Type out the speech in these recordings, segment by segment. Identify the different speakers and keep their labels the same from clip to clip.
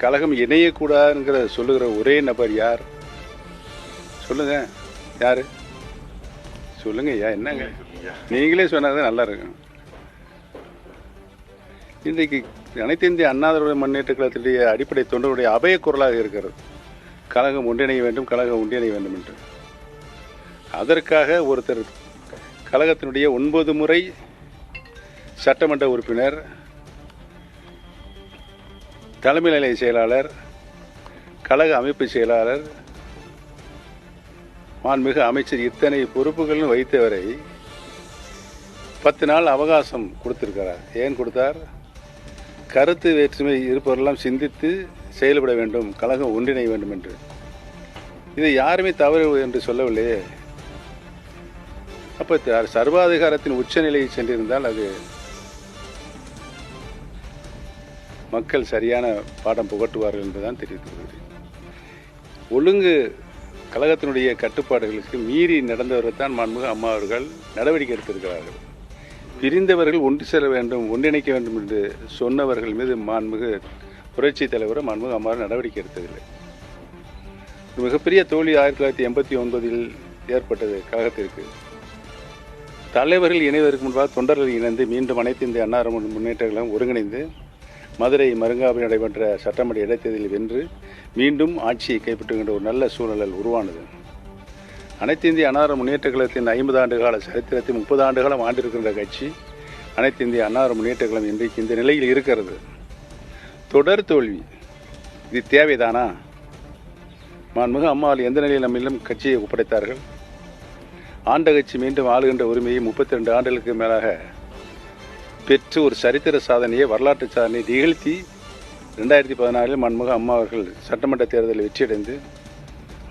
Speaker 1: கழகம் இணையக்கூடாதுங்கிற சொல்லுகிற ஒரே நபர் யார்? சொல்லுங்க. யாரு? சொல்லுங்க ஐயா என்னங்க? நீங்களே சொன்னாதான் நல்லா இருக்கும். இன்றைக்கு அனைத்து இந்திய அண்ணா முன்னேற்ற கழகத்துடைய அடிப்படை தொண்டருடைய அபய குரலாக இருக்கிறது. கழகம் ஒன்றிணைய வேண்டும் கழகம் ஒன்றிணைய வேண்டும் என்று. அதற்காக ஒருத்தர் கழகத்தினுடைய ஒன்பது முறை சட்டமன்ற உறுப்பினர் தலைமை நிலைய செயலாளர் கழக அமைப்பு செயலாளர் மாண்புமிகு அமைச்சர் இத்தனை பொறுப்புகளும் வைத்தவரை பத்து நாள் அவகாசம் கொடுத்திருக்கிறார். ஏன் கொடுத்தார்? கருத்து வேற்றுமை இருப்பவரெல்லாம் சிந்தித்து செயல்பட வேண்டும் கழகம் ஒன்றிணைய வேண்டும் என்று. இதை யாருமே தவறு என்று சொல்லவில்லையே. அப்போ சர்வாதிகாரத்தின் உச்சநிலையை சென்றிருந்தால் அது மக்கள் சரியான பாடம் புகட்டுவார்கள் என்றுதான் தெரிவித்துள்ளது ஒழுங்கு கழகத்தினுடைய கட்டுப்பாடுகளுக்கு மீறி நடந்தவர்கள்தான் மாண்புமிகு அம்மா அவர்கள் நடவடிக்கை எடுத்திருக்கிறார்கள். பிரிந்தவர்கள் ஒன்று செல்ல வேண்டும் ஒன்றிணைக்க வேண்டும் என்று சொன்னவர்கள் மீது மாண்புமிகு புரட்சி தலைவர் மாண்புமிகு அம்மா நடவடிக்கை எடுத்ததில்லை. மிகப்பெரிய தோல்வி ஆயிரத்தி தொள்ளாயிரத்தி எண்பத்தி ஒன்பதில் ஏற்பட்டது கழகத்திற்கு. தலைவர்கள் இணைவதற்கு முன்பாக தொண்டர்கள் இணைந்து மீண்டும் அனைத்து இந்திய அன்னாரம் முன்னேற்றங்களும் ஒருங்கிணைந்து மதுரை மருங்காவில் நடைபெற்ற சட்டமன்ற இடைத்தேர்தலில் வென்று மீண்டும் ஆட்சியை கைப்பற்றுகின்ற ஒரு நல்ல சூழல் உருவானது. அனைத்து இந்திய அன்னார முன்னேற்ற கழகத்தின் ஐம்பது ஆண்டு கால சரித்திரத்தை முப்பது ஆண்டு காலம் ஆண்டிருக்கின்ற கட்சி அனைத்து இந்திய அன்னார முன்னேற்ற கழகம் இன்றைக்கு இந்த நிலையில் இருக்கிறது. தொடர் தோல்வி. இது தேவைதானா? மாண்புமிகு அம்மாவில் எந்த நிலையில் நம்மிலும் கட்சியை ஒப்படைத்தார்கள்? ஆண்ட கட்சி மீண்டும் ஆளுகின்ற உரிமையை முப்பத்தி ரெண்டு ஆண்டுகளுக்கு மேலாக பெற்று ஒரு சரித்திர சாதனையை வரலாற்று சாதனையை நிகழ்த்தி ரெண்டாயிரத்தி பதினாறில் மன்முக அம்மா அவர்கள் சட்டமன்ற தேர்தலில் வெற்றியடைந்து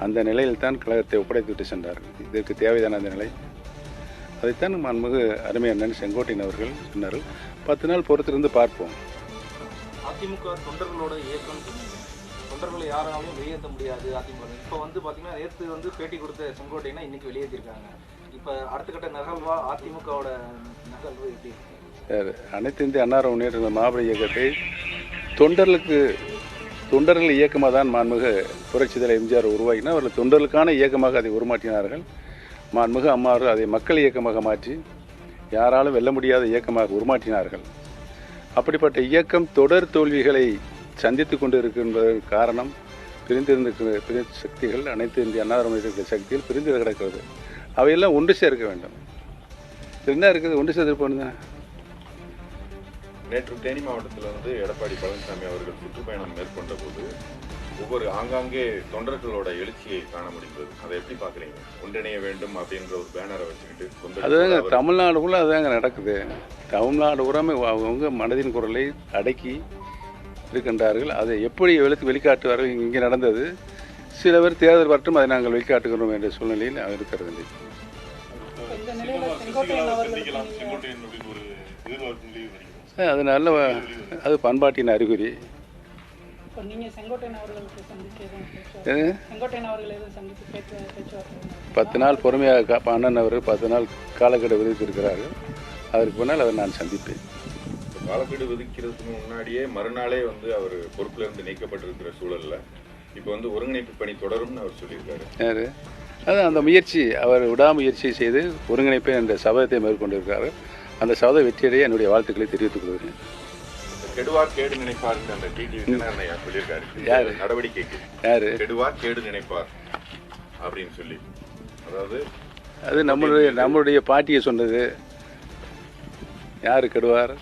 Speaker 1: அந்த நிலையில் தான் கழகத்தை ஒப்படைத்துவிட்டு சென்றார்கள் இதற்கு தேவைதான அந்த நிலை. அதைத்தான் மன்முக அருமை அண்ணன் செங்கோட்டையன் அவர்கள் சொன்னார்கள் பத்து நாள் பொறுத்திருந்து பார்ப்போம்.
Speaker 2: அதிமுக தொண்டர்களோட இயக்கம் தொண்டர்களை யாராலையும் வெளியேற்ற முடியாது. அதிமுக இப்போ வந்து பார்த்தீங்கன்னா நேற்று வந்து பேட்டி கொடுத்த செங்கோட்டையனை இன்னைக்கு வெளியேற்றிருக்காங்க. இப்போ அடுத்த கட்ட நகர்வா அதிமுகவோட நகர்வு எப்படி இருக்கு?
Speaker 1: அனைத்து இந்திய அன்னார முன்னேற்ற மாபெரும் இயக்கத்தை தொண்டர்களுக்கு தொண்டர்கள் இயக்கமாக தான் மாண்புமிகு புரட்சிதல் எம்ஜிஆர் உருவாக்கினார். அவர்கள் தொண்டர்களுக்கான இயக்கமாக அதை உருமாற்றினார்கள். மாண்புமிகு அம்மா அவர்கள் அதை மக்கள் இயக்கமாக மாற்றி யாராலும் வெல்ல முடியாத இயக்கமாக உருமாற்றினார்கள். அப்படிப்பட்ட இயக்கம் தொடர் தோல்விகளை சந்தித்து கொண்டு இருக்கின்றதற்கு காரணம் பிரிந்திருந்த பிரி சக்திகள் அனைத்து இந்திய அன்னார முன்னேற்ற சக்திகள் பிரிந்து கிடக்கிறது. அவையெல்லாம் ஒன்று சேர்க்க வேண்டும். என்ன இருக்குது? ஒன்று சேர்த்து தான்
Speaker 3: நேற்று தேனி மாவட்டத்தில் வந்து எடப்பாடி பழனிசாமி அவர்கள் சுற்றுப்பயணம் மேற்கொண்ட போது ஒவ்வொரு ஆங்காங்கே தொண்டர்களோட எழுச்சியை காண முடிந்தது. அதை எப்படி பார்க்குறீங்க? ஒன்றிணைய வேண்டும் அப்படின்ற ஒரு பேனரை வச்சுக்கிட்டு
Speaker 1: அதுதாங்க தமிழ்நாடுக்குள்ள அதுதாங்க நடக்குது. தமிழ்நாடு உரமே அவங்க மனதின் குரலை அடக்கி இருக்கின்றார்கள். அதை எப்படி வெளித்து வெளிக்காட்டுவார்கள்? இங்கே நடந்தது. சில பேர் தேர்தல் வரட்டும் அதை நாங்கள் வெளிக்காட்டுகிறோம் என்ற சூழ்நிலையில் இருக்கிறது
Speaker 4: நிலையில செங்கோட்டையன்
Speaker 1: அது நல்ல அது பண்பாட்டின் அறிகுறி.
Speaker 4: அவர்கள்?
Speaker 1: பத்து நாள் பொறுமையாக கா- அண்ணன் அவர் பத்து நாள் காலக்கெடு விதித்திருக்கிறார்கள் அதற்கு பின்னால் அவர் நான் சந்திப்பேன்.
Speaker 3: காலக்கெடு விதிக்கிறதுக்கு முன்னாடியே மறுநாளே வந்து அவர் பொறுப்புல இருந்து நீக்கப்பட்டிருக்கிற சூழல்ல இப்போ வந்து ஒருங்கிணைப்பு பணி தொடரும்னு அவர் சொல்லியிருக்காரு.
Speaker 1: யார்? அது அந்த முயற்சி அவர் விடாமுயற்சி செய்து ஒருங்கிணைப்பேன் என்ற சபதத்தை மேற்கொண்டிருக்கிறார். அந்த சபத வெற்றியடைய என்னுடைய வாழ்த்துக்களை தெரிவித்துக் கொள்கிறேன்.
Speaker 3: கெடுவார் கேடு நினைப்பாருன்னு அந்த டிடி சொல்லியிருக்காரு?
Speaker 1: யாரு?
Speaker 3: நடவடிக்கைக்கு
Speaker 1: யார்?
Speaker 3: கெடுவார் கேடு நினைப்பார் அப்படின்னு சொல்லி. அதாவது
Speaker 1: அது நம்மளுடைய நம்மளுடைய பாட்டியை சொன்னது. யார் கெடுவார்?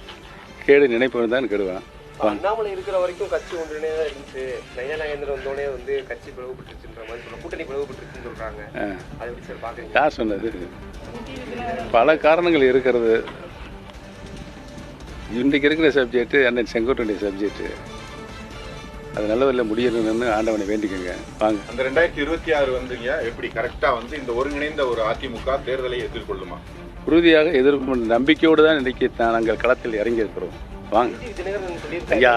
Speaker 1: கேடு நினைப்பவன் தான் கெடுவான்.
Speaker 5: அண்ணாமலை இருக்கிற வரைக்கும் கட்சி ஒன்றினே தான் இருந்துச்சு. நைனா நாகேந்திரன் வந்தோடனே வந்து கட்சி பிளவுபட்டுருச்சுன்ற மாதிரி சொல்றாங்க. கூட்டணி பிளவுபட்டுருச்சுன்னு சொல்றாங்க. அதை எப்படி சார் பாக்குறீங்க?
Speaker 1: யார் சொன்னது? பல காரணங்கள் இருக்கிறது. இன்றைக்கு இருக்கிற சப்ஜெக்ட் அண்ணன் செங்கோட்டனுடைய சப்ஜெக்ட் அது நல்லதில் முடியணும்னு ஆண்டவனை வேண்டிக்கோங்க. வாங்க.
Speaker 3: அந்த ரெண்டாயிரத்தி இருபத்தி ஆறு வந்துங்க எப்படி கரெக்டா வந்து இந்த ஒருங்கிணைந்த ஒரு அதிமுக தேர்தலை எதிர்கொள்ளுமா?
Speaker 1: உறுதியாக எதிர்ப்பு நம்பிக்கையோடு தான் இன்றைக்கு நாங்கள் களத்தில் இறங்கி இருக்கிறோம் வாங்க ஐயா,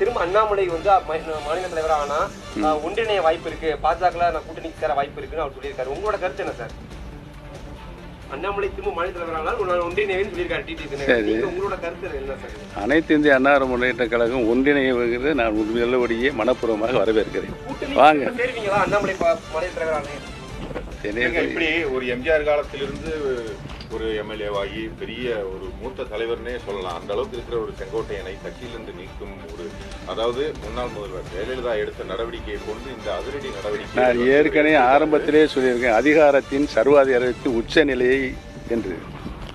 Speaker 5: திரும்ப அண்ணாமலை வந்து மாநில தலைவர் ஆனா ஒன்றிணைய வாய்ப்பு இருக்கு. பாஜக நான் கூட்டணிக்கு சேர வாய்ப்பு இருக்குன்னு அவர் சொல்லியிருக்காரு. உங்களோட கருத்து என்ன சார்? அண்ணாமலை திரும்ப மாநில தலைவரானால் நான் ஒன்றிணைவேன்னு சொல்லியிருக்காரு டிடி
Speaker 1: சரி.
Speaker 5: தினகரன் உங்களோட கருத்து என்ன சார்?
Speaker 1: அனைத்து இந்திய அன்னார முன்னேற்ற கழகம் ஒன்றிணைவது நான் உண்மையுள்ளபடியே மனப்பூர்வமாக வரவேற்கிறேன். வாங்க.
Speaker 5: அண்ணாமலை மாநில தலைவரானே
Speaker 3: இப்படி ஒரு எம்ஜிஆர் காலத்திலிருந்து ஒரு எம்எல்ஏவாகி பெரிய ஒரு மூத்த தலைவர்னே சொல்லலாம். அந்த அளவுக்கு இருக்கிற ஒரு செங்கோட்டையனை கட்சியிலிருந்து நீக்கும் ஒரு அதாவது முன்னாள் முதல்வர் ஜெயலலிதா எடுத்த நடவடிக்கையை கொண்டு இந்த அதிரடி நடவடிக்கை
Speaker 1: நான் ஏற்கனவே ஆரம்பத்திலே சொல்லியிருக்கேன் அதிகாரத்தின் சர்வாதிகாரத்தின் உச்ச நிலையை என்று.